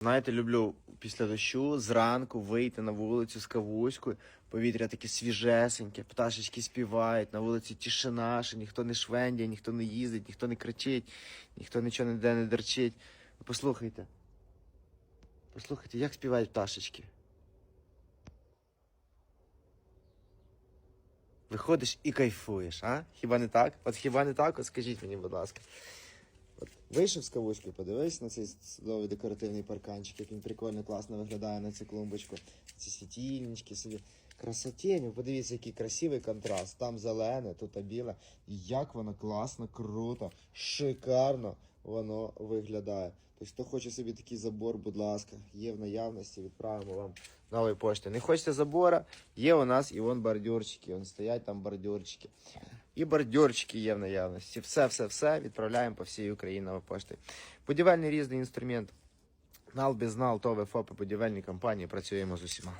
Знаєте, люблю після дощу зранку вийти на вулицю з кавуською, повітря таке свіжесеньке, пташечки співають, на вулиці тишина, що ніхто не швендяє, ніхто не їздить, ніхто не кричить, ніхто нічого ніде не дерчить. Послухайте. Послухайте, як співають пташечки. Виходиш і кайфуєш, а? Хіба не так? От хіба не так? От скажіть мені, будь ласка. От вийшов з кавушки, подивився на цей чудовий декоративний парканчик, як він прикольно, класно виглядає на цю клумбочку. Ці світильнички собі. Красотень, подивіться, який красивий контраст. Там зелене, тут біле. Як воно класно, круто, шикарно воно виглядає. Тобто, хто хоче собі такий забор, будь ласка, є в наявності, відправимо вам нової пошти. Не хочете забора? Є у нас і вон бордюрчики. Вон стоять там бордюрчики. І бордюрчики є в наявності. Все, все, все відправляємо по всій Україні новою поштою. Будівельний різний інструмент. Нал без нал, ТОВ, ФОПи, будівельні компанії. Працюємо з усіма.